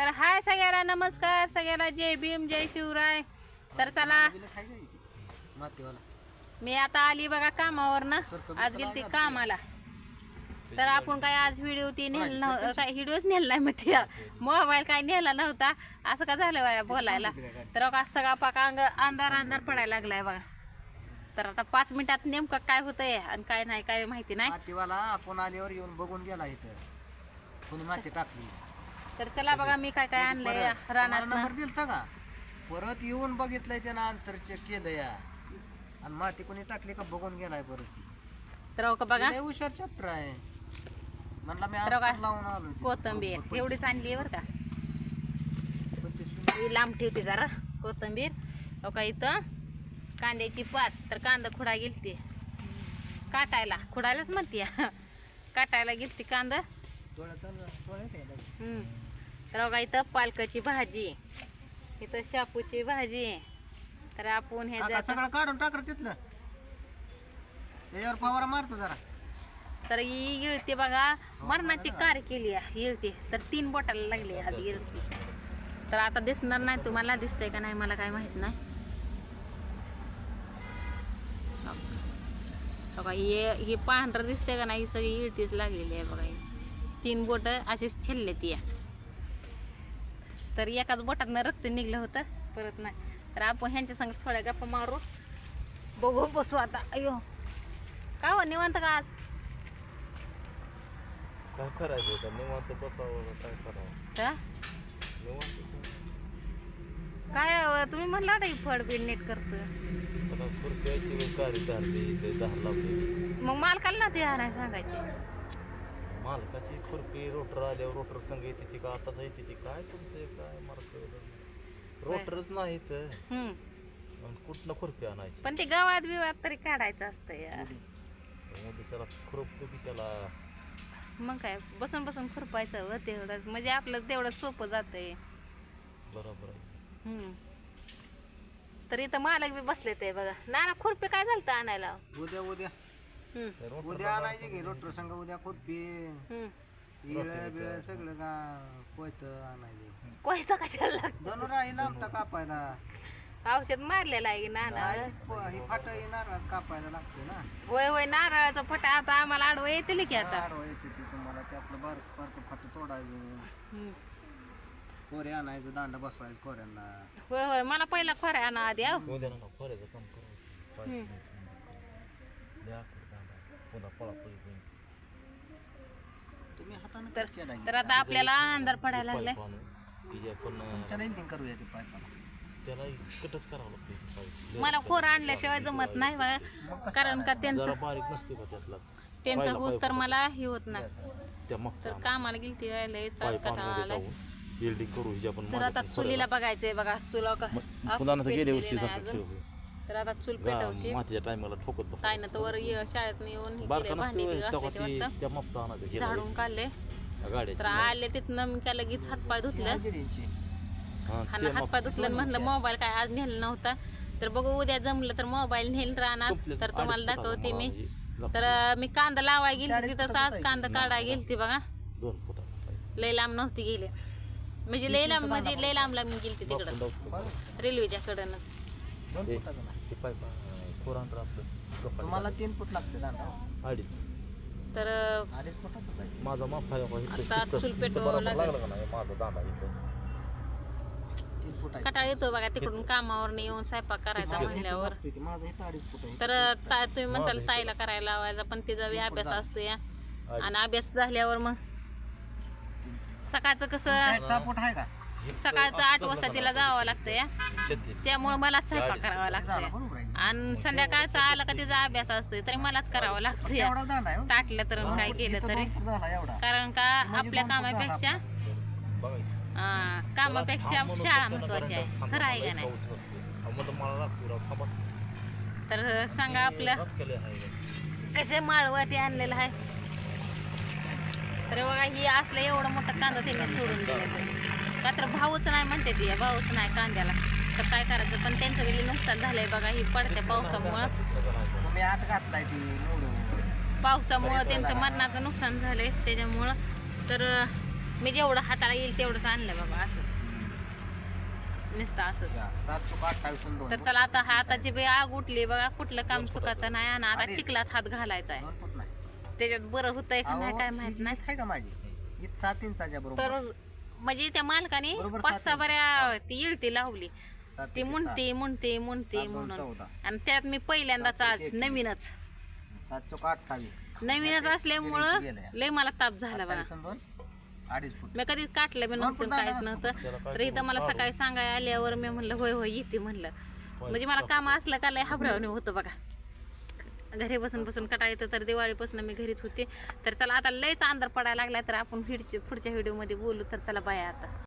तर हाय सगळ्याला नमस्कार सगळ्याला जय भीम जय शिवराय. तर चला. मी आता आली बघा कामावर ना आज गेलती कामाला. तर आपण काय आज व्हिडिओ ती नेल नव्ह काय व्हिडिओच नेला मग ती मोबाईल काय नेला नव्हता. असं का झालं बाया बोलायला? तर बघा सगळा पाका अंग अंधार अंधार पडायला लागलाय बघा. तर आता पाच मिनिटात नेमकं काय होतंय आणि काय नाही काय माहिती नाही. आपण आल्यावर येऊन बघून गेला इथं. कोणी माती टाकली. तर चला बघा मी काय काय आणलंय रानात नंबर दिलता का? परत येऊन बघितलंय त्यानं अंतर चेक केलं या. आणि माती कोणी टाकली का बघून गेलाय परत ती. तर हो का बघा. लय हुशार चॅप्टर आहे. म्हणला मी तर काय? अंतर लावून आलो. कोथंबीर. एवढीच आणली बरं का. पंचवीस मिनिटं. ही लांब ठेवते जरा कोथंबीर. हो का इथं कांद्याची पात तर कांदा खुडा गेलती. काटायला. खुडायलाच म्हणते काटायला गेलती कांदा. डोळ्यात आलं, डोळ्यात आहे लय. हम्म. तर बघा इथं पालकाची भाजी. इथं शापूची भाजी. तर आपण हे काका, जात- सगळं काढून टाक रे तिथलं. त्याच्यावर फवारा मारतो जरा. तर ही गिळते बघा मरणाची कार केली आहे गिळते तर तीन बोटाला लागली आज गिळती तर आता दिसणार नाही तुम्हाला दिसतंय का नाही मला काय माहीत नाही. बघा हे ही पांढरं दिसतंय का नाही ही सगळी इळतीच लागलेली आहे बघा ही. तीन बोट अशीच छेलले ती तर एकाच बोटातनं रक्त निघलं होतं परत नाही. तर आपण ह्यांच्या संग थोड्या गप्पा मारू. बघू बसू आता. अयो काय हो निवांत का आज? काय करायचं होतं? निवांत बसावं काय करावं? का? निवांत काय तुम्ही म्हणला होता की फळ बीड नीट करत. त्याला खुर्प्याची वेळ गाडी काढली ते दहा लावली मग मालकाला ना ते नाही सांगायचे? मालकाची खुरपी रोटर आल्यावर रोटर संघ येते ती का आताच येते ती काय तुमचं काय नाही. रोटरच नाही तर. हम्म. आणि कुठनं खुरपी आणायची? पण ते गावात बिवात तरी काढायचं असतं यार. मग त्याला खुरपतो की त्याला मग काय बसून बसून खुरपायचं व तेवढंच. म्हणजे आपलं तेवढं सोपं जातंय. बरोबर. आहे हम्म. तर इथं मालक बी बसले ते बघा. ना ना खुरपी काय झालं आणायला? उद्या उद्या. हम्म ते रोटर उद्या आणायचे की रोटर संग उद्या खुरपी इळ बिळ सगळं का कोयत आणायचे. कोयता कशाला? लागतं दोन राही लांबता कापायला. औषध मारलेलं आहे प- ही फाट येणार कापायला लागते ना. होय होय नारळाचं फटा आता आम्हाला आडवं येतील की आता. आडवं येते ती तुम्हाला ते आपलं बारक बारक फाट तोडायचं. कोरे आणायचं दांड बसवायचं कोऱ्यांना होय होय मला पहिला खोऱ्या आणा आधी आहो. उद्या फरायचं काम करायचं तर केला तर आता आपल्याला अंधार पडायला लागलाय. त्याला कटच करावं लागतं. मला खोर आणल्याशिवाय जमत नाही बघा कारण का त्यांचं जरा बारीक नसते का त्यातला. त्यांचं घुस तर मला हे होत नाही. तर कामाला गेली ती लय पण तर आता चुलीला बघायचंय बघा चुला का गेल्या वर्षी तर आता चूल पेटवते. मातीच्या टायमाला ठोकत बस काय ना तर शाळेत येऊन हे केलंय, भांडी बी नसतो घासले ते तेव्हा वाटतं. त्या मापचा आणायचं हे झाडून काढले. तर गाड्या आले तिथनं मी काय लगेच हातपाय धुतलं. आणि हातपाय धुतलं आणि म्हणलं मोबाईल काय आज नेला नव्हता. तर बघू उद्या जमलं तर मोबाईल नेल राहणार तर तुम्हाला दाखवते मी. तर अं, मी कांदा लावाय गेली तिथंच आज कांदा काढाय गेलती बघा. दोन फुटा लय लांब नव्हती गेले. म्हणजे लय लांब म्हणजे लय लांब लांब गेलती तिकडं. रेल्वेच्या कडनच. दोन फुटाचं नाही. ते पाईप कोरांतर आपलं कपाट तुम्हाला तीन फूट लागते दांडा. अडीच. तर अं, अडीच फुटाचं माझा माप आहे बघा, इथं- आता इथं- चूल इथं पेटवावं बरोबर लागेल. लागला का नाही? माझा दांडा इथं. तीन फूट आहे. कटाळ येतो बघा तिकडून कामावर येऊन स्वयंपाक करायचा म्हणल्यावर लागते ती. माझं इथं अडीच फूट आहे तर ता- तुम्ही म्हणताल ताईला करायला लावायचा पण तिचा बी अभ्यास असतो या. आणि अभ्यास झाल्यावर मग. सकाळचं कसं? फूट आहे का? सकाळचं आठ वाजता तिला जावं लागतं या त्यामुळे मला स्वयंपाक करावा आहे आणि संध्याकाळचं आलं का तिचा अभ्यास असतोय तरी मलाच करावं लागतं या. टाकलं तर काय केलं तरी. कारण का आपल्या कामापेक्षा कामापेक्षा शाळा महत्वाची आहे. खरं आहे का नाही? लागतो. तर सांगा आपलं. कसे माळवती आणलेलं आहे? तर बघा ही असलं एवढं मोठं कांदा त्यांनी सोडून दिलं. का तर भाऊच नाही म्हणते ती भाऊच नाही कांद्याला. तर काय करायचं? पण त्यांचं वेळी नुकसान झालंय बघा ही पडत्या पावसामुळं. पावसामुळं त्यांचं मरणाचं नुकसान झालंय त्याच्यामुळं. तर मी जेवढं हाताला येईल तेवढंच आणलं बाबा असंच. नुसतं असंच. तर चला आता हाताची बी आग उठली बघा कुठलं काम सुखाचं नाही आणि आता. चिखलात हात घालायचा आहे. त्याच्यात बरं होतंय का नाही काय माहीत नाही. तर म्हणजे त्या मालकाने बरोबर पाच सहा. बऱ्या ती इळती लावली सात ती एके मुंडती मुंडती मुंडती सात दोन म्हणून चौदा. आणि त्यात मी पहिल्यांदाच सात आज एक. नवीनच सात. सात चौका अठ्ठावीस नवीनच असल्यामुळं. लय मला ताप झाला बघा अठ्ठावीस आणि दोन अडीच फूट मी कधीच काटलं बी दोन नव्हतं काहीच नव्हतं तर इथं मला? सकाळी सांगाय आल्यावर मी म्हणलं होय होय येते म्हणलं म्हणजे मला काम असलं का लय हाबरावणे होतं बघा घरी बसून बसून कटाळीचं तर दिवाळीपासून मी घरीच होते. तर चला आता लयच अंधार पडायला लागला तर आपण पुढच्या पुढच्या व्हिडिओमध्ये बोलू तर चला बाय आता.